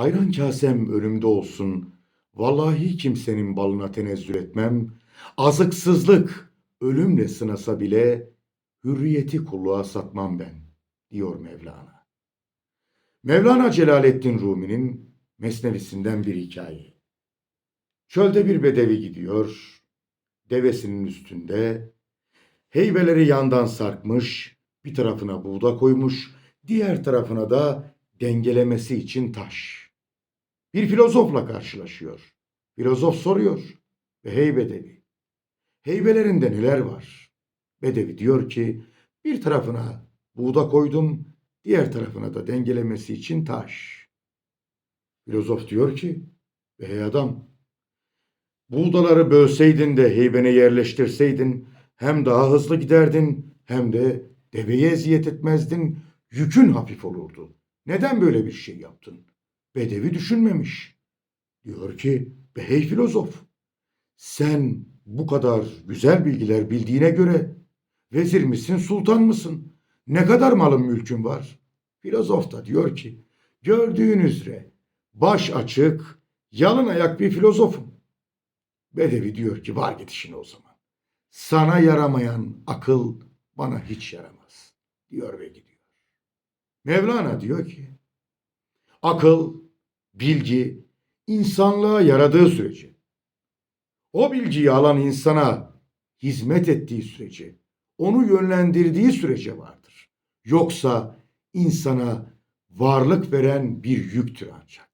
Ayran kasem önümde olsun. Vallahi kimsenin balına tenezzül etmem. Azıksızlık ölümle sınasa bile hürriyeti kulluğa satmam ben, diyor Mevlana. Mevlana Celaleddin Rumi'nin Mesnevisinden bir hikaye. Çölde bir bedevi gidiyor, devesinin üstünde, heybeleri yandan sarkmış, bir tarafına buğda koymuş, diğer tarafına da dengelemesi için taş. Bir filozofla karşılaşıyor. Filozof soruyor ve hey bedevi, heybelerinde neler var? Bedevi diyor ki bir tarafına buğda koydum, diğer tarafına da dengelemesi için taş. Filozof diyor ki hey adam buğdaları bölseydin de heybene yerleştirseydin hem daha hızlı giderdin hem de deveye eziyet etmezdin, yükün hafif olurdu. Neden böyle bir şey yaptın? Bedevi düşünmemiş. Diyor ki, be hey filozof, sen bu kadar güzel bilgiler bildiğine göre vezir misin, sultan mısın? Ne kadar malın mülkün var? Filozof da diyor ki, gördüğün üzere baş açık, yalın ayak bir filozofum. Bedevi diyor ki, var git işine o zaman. Sana yaramayan akıl bana hiç yaramaz, diyor ve gidiyor. Mevlana diyor ki, akıl, bilgi insanlığa yaradığı sürece, o bilgiyi alan insana hizmet ettiği sürece, onu yönlendirdiği sürece vardır. Yoksa insana varlık veren bir yüktür ancak.